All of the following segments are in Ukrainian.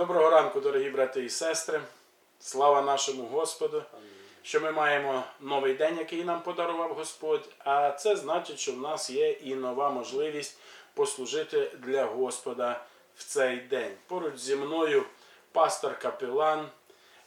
Доброго ранку, дорогі брати і сестри. Слава нашому Господу, що ми маємо новий день, який нам подарував Господь. А це значить, що в нас є і нова можливість послужити для Господа в цей день. Поруч зі мною пастор капелан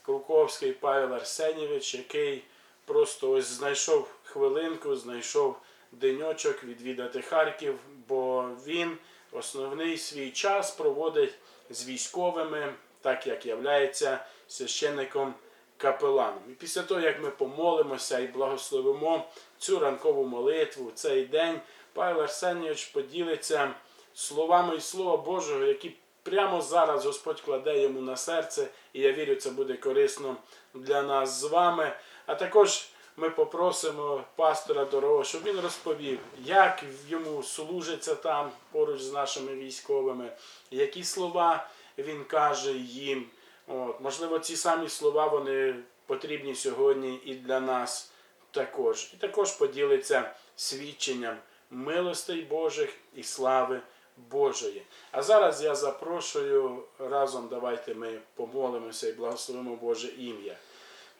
Круковський Павел Арсенєвич, який просто ось знайшов хвилинку, знайшов деньочок відвідати Харків, бо він основний свій час проводить з військовими, так як являється священником капеланом. І після того, як ми помолимося і благословимо цю ранкову молитву, цей день, Павел Арсенійович поділиться словами і Слова Божого, які прямо зараз Господь кладе йому на серце, і я вірю, це буде корисно для нас з вами. А також ми попросимо пастора дорогого, щоб він розповів, як йому служиться там поруч з нашими військовими, які слова він каже їм. От, можливо, ці самі слова вони потрібні сьогодні і для нас також. І також поділиться свідченням милостей Божих і слави Божої. А зараз я запрошую разом, давайте ми помолимося і благословимо Боже ім'я.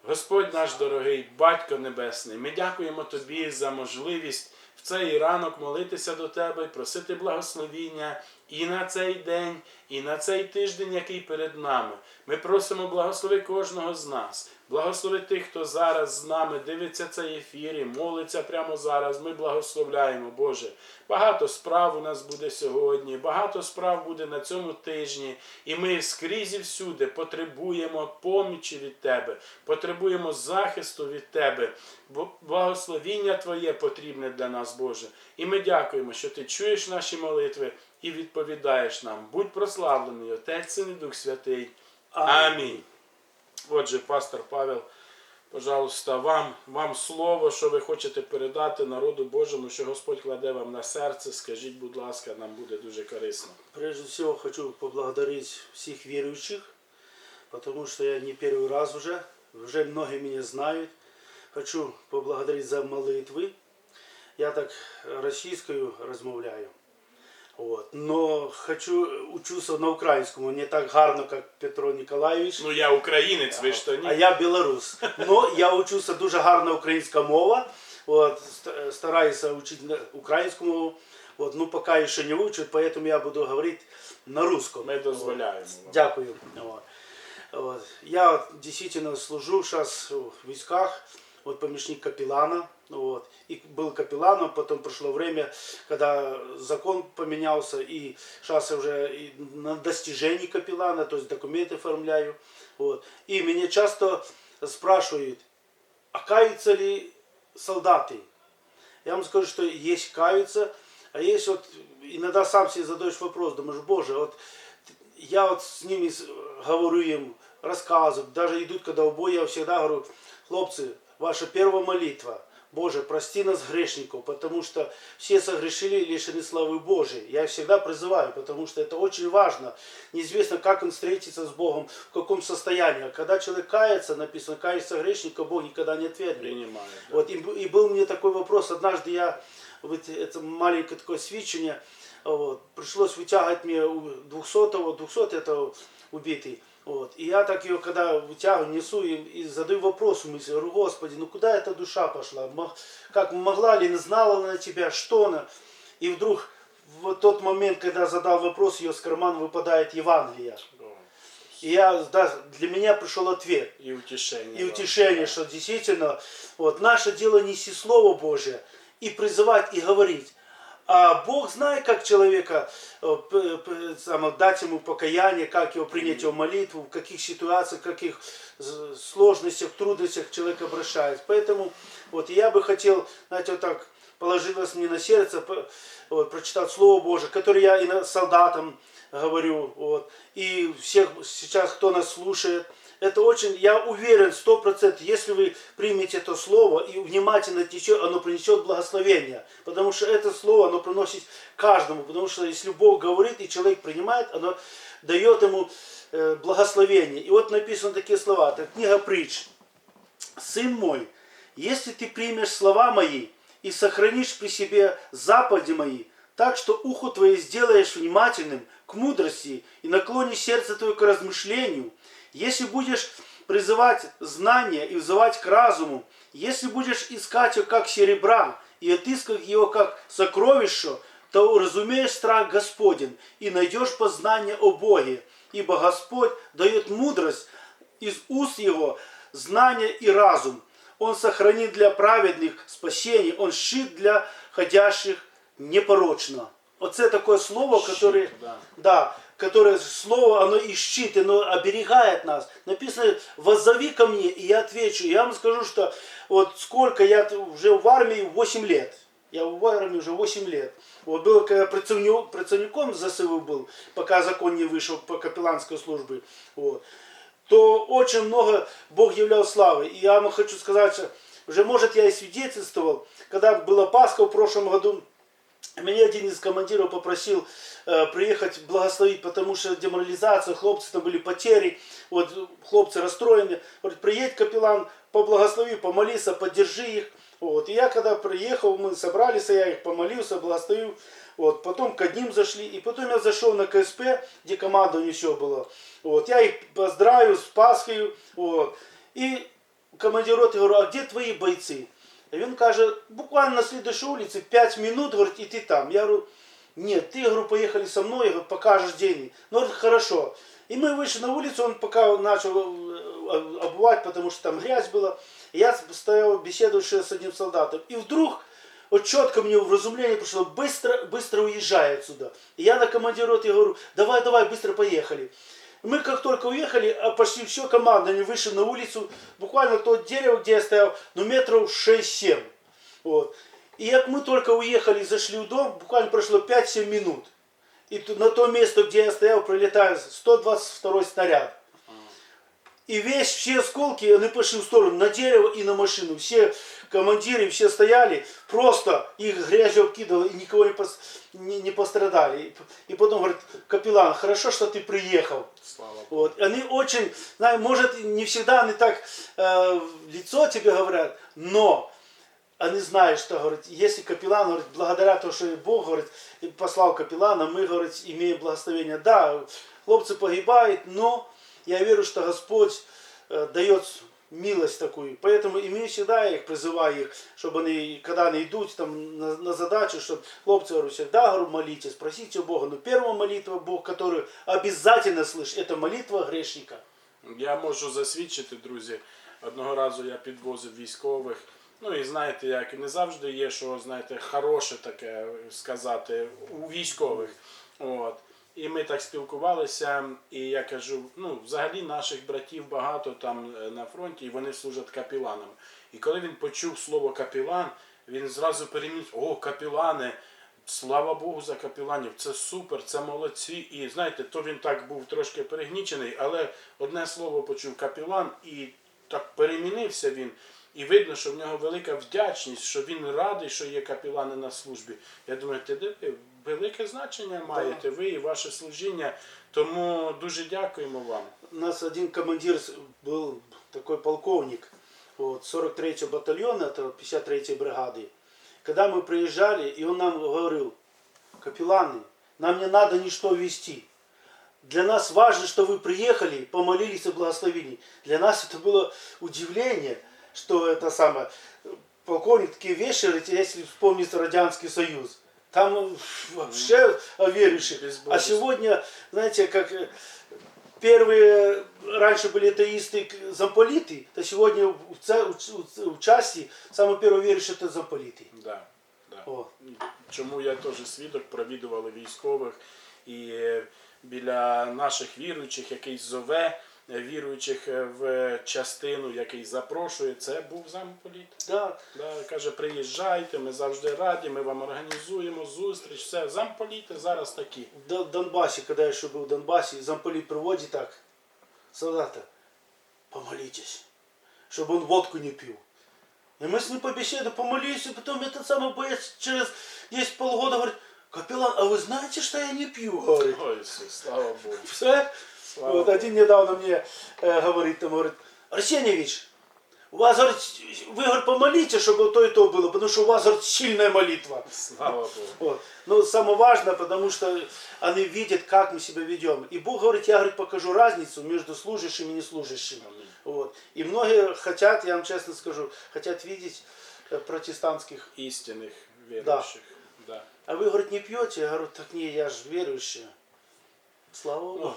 Господь наш дорогий, Батько Небесний, ми дякуємо Тобі за можливість в цей ранок молитися до Тебе і просити благословіння і на цей день, і на цей тиждень, який перед нами. Ми просимо благослови кожного з нас. Благослови тих, хто зараз з нами дивиться цей ефір і молиться прямо зараз. Ми благословляємо, Боже. Багато справ у нас буде сьогодні, багато справ буде на цьому тижні, і ми скрізь і всюди потребуємо помічі від Тебе, потребуємо захисту від Тебе. Благословіння Твоє потрібне для нас, Боже. І ми дякуємо, що Ти чуєш наші молитви і відповідаєш нам. Будь прославлений, Отець Син і Дух Святий. Амінь. Отже, пастор Павел, пожалуйста, вам, вам слово, що ви хочете передати народу Божому, що Господь кладе вам на серце. Скажіть, будь ласка, нам буде дуже корисно. Прежде всего хочу поблагодарить всех верующих, потому что я не первый раз уже, уже многие меня знают. Хочу поблагодарить за молитвы. Я так российскую размовляю. Вот. Но хочу учуся на українському, не так гарно, як Петро Ніколаєвич. Ну, я українець, ви ж то ні. А я білорус. Но я учуся дуже гарна українська мова. От, стараюся вчити на українську мову. От, ну, поки ще не вивчу, поэтому я буду говорити на русском. Ми дозволяємо. вам. Дякую. Вот. Вот. Я действительно служу сейчас в войсках, вот помощник капеллана, вот. И был капелланом, потом прошло время, когда закон поменялся, и сейчас я уже на достижении капеллана, то есть документы оформляю. Вот. И меня часто спрашивают, а каются ли солдаты? Я вам скажу, что есть каются, а есть вот, иногда сам себе задаешь вопрос, думаешь, боже, вот я вот с ними говорю им, рассказываю, даже идут, когда в бой, я всегда говорю, хлопцы, ваша первая молитва, Боже, прости нас грешников, потому что все согрешили и лишены славы Божией. Я всегда призываю, потому что это очень важно. Неизвестно, как он встретится с Богом, в каком состоянии. А когда человек кается, написано, кается грешника, Бог никогда не отвергнет. Приймаю. да. Вот, и, и был мне такой вопрос. Однажды я, вот это маленькое такое свечение, вот, пришлось вытягивать мне у 200-го, 200 это убитый. Вот. И я так ее, когда вытягиваю, несу и, и задаю вопрос в мысли, говорю, Господи, ну куда эта душа пошла? Как могла ли, не знала она тебя, что она? И вдруг в тот момент, когда задал вопрос, ее с кармана выпадает Евангелие. И я, да, для меня пришел ответ. І утішення. И утешение, что действительно вот, наше дело нести Слово Божие и призывать и говорить. А Бог знает, как человека э, п- п- само, дать ему покаяние, как его принять его молитву, в каких ситуациях, в каких з- сложностях, трудностях человек обращается. Поэтому вот я бы хотел, знаете, вот так положилось мне на сердце п- вот, прочитать Слово Божие, которое я и на- солдатам говорю, вот, и всех сейчас, кто нас слушает, это очень, я уверен, сто процентов, если вы примете это слово и внимательно течет, оно принесет благословение. Потому что это слово, оно приносит каждому. Потому что если Бог говорит и человек принимает, оно дает ему э, благословение. И вот написаны такие слова, это книга притч. Сын мой, если ты примешь слова мои и сохранишь при себе заповеди мои, так что ухо твое сделаешь внимательным к мудрости и наклонишь сердце твое к размышлению. Если будешь призывать знания и взывать к разуму, если будешь искать его как серебра и отыскать его как сокровище, то разумеешь страх Господень и найдешь познание о Боге, ибо Господь дает мудрость из уст его, знание и разум. Он сохранит для праведных спасение, он щит для ходящих непорочно. Оце такое слово, которое, да. да, которое слово, оно и щит, оно оберегает нас. Написано, воззови ко мне, и я отвечу. Я вам скажу, что вот сколько я уже в армии 8 лет. Я в армии уже 8 лет. Вот был, когда працівню- працівником ЗСУ был, пока закон не вышел по капелланской службе. Вот то очень много Бог являл славы. И я вам хочу сказать, что уже, может, я и свидетельствовал, когда была Пасха в прошлом году, меня один из командиров попросил э, приехать благословить, потому что деморализация, хлопцы там были потери, вот хлопцы расстроены. Говорит, приедь, капеллан, поблагослови, помолися, поддержи их. Вот. И я когда приехал, мы собрались, я их помолился, благословил. Вот. Потом к одним зашли, и потом я зашел на КСП, где команда еще была. Вот. Я их поздравил с Пасхой. Вот. И командир роты говорю, а где твои бойцы? І він каже, буквально на слідчій вулиці 5 минут, говорить, і ти там. Я говорю, нет, ты, говорю, поехали со мной, говорю, покажешь деньги. Ну, говорит, хорошо. И мы вышли на улицу, он пока начал э, обувать, потому что там грязь была. И я стоял, беседовал с одним солдатом. И вдруг, вот четко мне в разумление пришло, быстро, быстро уезжай отсюда. И я на командир роты говорю, давай, давай, быстро поехали. Мы как только уехали, а почти все команда, они вышли на улицу, буквально то дерево, где я стоял, ну метров 6-7. Вот. И как мы только уехали зашли в дом, буквально прошло 5-7 минут. И на то место, где я стоял, прилетает 122 снаряд. И весь, все осколки, они пошли в сторону, на дерево и на машину. Все командиры, все стояли, просто их грязью обкидывало, и никого не, пос- не, не пострадали. И, потом говорит, капеллан, хорошо, что ты приехал. Слава Богу. Вот. Они очень, знаю, может, не всегда они так э, в лицо тебе говорят, но они знают, что, говорит, если капеллан, говорит, благодаря тому, что Бог, говорит, послал капеллана, мы, говорит, имеем благословение. Да, хлопцы погибают, но я верю, что Господь э, дает милость такую. Поэтому и мы всегда их призываю, их, чтобы они, когда они идут там, на, на задачу, чтобы хлопцы говорю, всегда говорю, молитесь, просите у Бога. Но первая молитва, Бог, которую обязательно слышит, это молитва грешника. Я можу засвідчити, друзі. Одного разу я підвозив військових. Ну і знаєте, як не завжди є, що знаєте, хороше таке сказати у військових. От. І ми так спілкувалися, і я кажу: ну, взагалі наших братів багато там е, на фронті, і вони служать капіланами. І коли він почув слово капілан, він зразу переміг, о, капілани, Слава Богу за капіланів, це супер, це молодці. І знаєте, то він так був трошки перегнічений, але одне слово почув капілан, і так перемінився він. І видно, що в нього велика вдячність, що він радий, що є капілани на службі. Я думаю, ти диви, велике значення маєте ви і ваше служіння. Тому дуже дякуємо вам. У нас один командир с- был такой полковник, вот, 43-го батальона, это 53-й бригады. Когда мы приезжали, и он нам говорил, капелланы, нам не надо ничто вести. Для нас важно, что вы приехали, помолились и благословили. Для нас это было удивление, что это самое, полковник такие вещи, говорит, если вспомнить Радянский Союз, там э, вообще о верующих. А Безбожество. сегодня, знаете, как э, первые раньше были атеисты к- замполиты, то сегодня в, ца- в ц- в части самый первый верующий это замполиты. Да, да. О. Чому я теж свідок провідували військових і е, біля наших віруючих, який зове е, віруючих е, в частину, який запрошує, це був замполіт. Да, Да, каже, приїжджайте, ми завжди раді, ми вам організуємо зустріч. Все, замполіти зараз такі. в Дон- Донбассе, когда я еще был в Донбассе, замполит приводит так, солдата, помолитесь, чтобы он водку не пил. И мы с ним побеседовали, помолились, и потом этот самый боец через есть полгода говорит, капеллан, а вы знаете, что я не пью? Говорит. Ой, Ісус, слава Богу. Все? Слава Вот Богу. один недавно мне э, говорит, там, говорит, Арсеньевич, У вас, говорит, вы, говорит, помолите, чтобы то и то было, потому что у вас, говорит, сильная молитва. Слава Богу. Вот. Но самое важное, потому что они видят, как мы себя ведем. И Бог говорит, я говорит, покажу разницу между служащими и неслужащими. Аминь. Вот. И многие хотят, я вам честно скажу, хотят видеть э, протестантских. Істинних віруючих. Да. А вы, говорит, не пьете? Я говорю, так не, я же верующая. Слава Богу. Ну,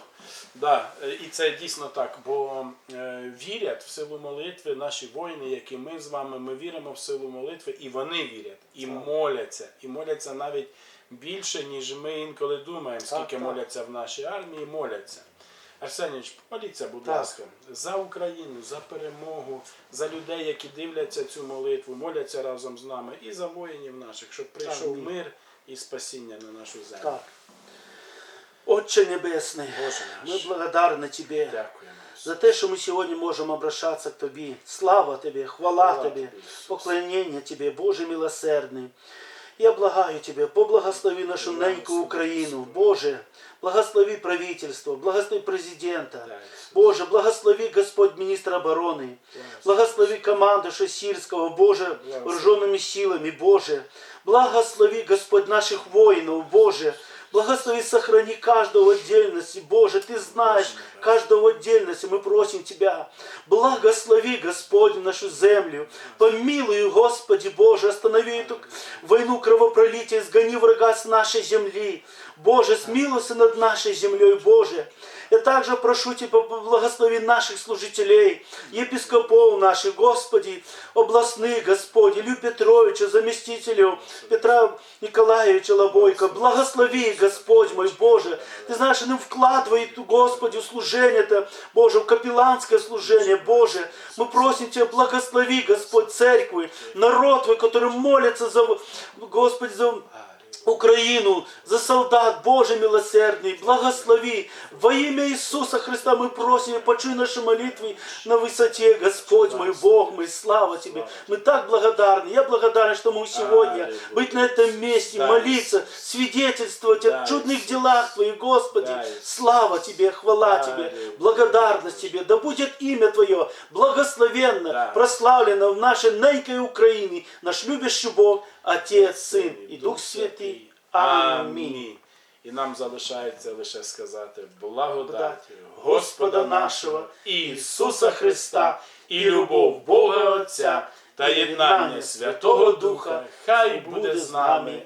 да, е, і це дійсно так, бо е, вірять в силу молитви наші воїни, як і ми з вами, ми віримо в силу молитви, і вони вірять, і моляться, і моляться навіть більше, ніж ми інколи думаємо, скільки так. моляться в нашій армії, моляться. Арсенійович, помоліться, будь Так. ласка, за Україну, за перемогу, за людей, які дивляться цю молитву, моляться разом з нами, і за воїнів наших, щоб прийшов Амінь. мир і спасіння на нашу землю. Так. Отче Небесный, Боже мы наш, благодарны Тебе дякуємо. за те, что мы сегодня можем обращаться к Тебе. Слава Тебе, хвала Хвала Тебе, Тобі, Ісус. поклонение Тебе, Боже милосердный. Я благаю Тебе, поблагослови нашу Благослови, ненькую Украину. Господи. Боже, благослови правительство, благослови президента. Да, Ісус. Боже, благослови Господь министра обороны. Благослови команду Шесирского, Боже, вооруженными силами, Боже. Благослови, Господь, наших воинов, Боже. Благослови, сохрани каждого в отдельности, Боже. Ты знаешь каждого отдельности, мы просим Тебя. Благослови, Господь, нашу землю. Помилуй, Господи, Боже, останови эту войну кровопролития, сгони врага с нашей земли. Боже, смилуйся над нашей землей, Боже. Я также прошу Тебя, благослови наших служителей, епископов наших, Господи, областных, Господи, Илью Петровича, заместителю Петра Николаевича Лобойко. Благослови, Господь мой, Боже. Ты знаешь, они вкладывают, Господи, служение это, Боже, в капелланское служение, Боже. Мы просим Тебя, благослови, Господь, церкви, народ Твой, который молится за, Господи, за Украину, за солдат, Боже милосердный, благослови. Во имя Иисуса Христа мы просим, почуй наши молитвы на высоте, Господь мой, Бог мой, слава Тебе. Мы так благодарны. Я благодарен, что мы сегодня Аллилуйя. быть на этом месте, Да, молиться, свидетельствовать Да, о чудных Иисус. делах Твоих, Господи. Да, Иисус. Слава Тебе, хвала Тебе, Аллилуйя. благодарность Тебе. Да будет имя Твое благословенно, Да. прославлено в нашей ненькой Украине. Наш любящий Бог, Отец, Син і Дух Святий. Амінь. І нам залишається лише сказати Благодать Господа нашого Ісуса Христа і любов Бога Отця та єднання Святого Духа, хай буде з нами. Амінь.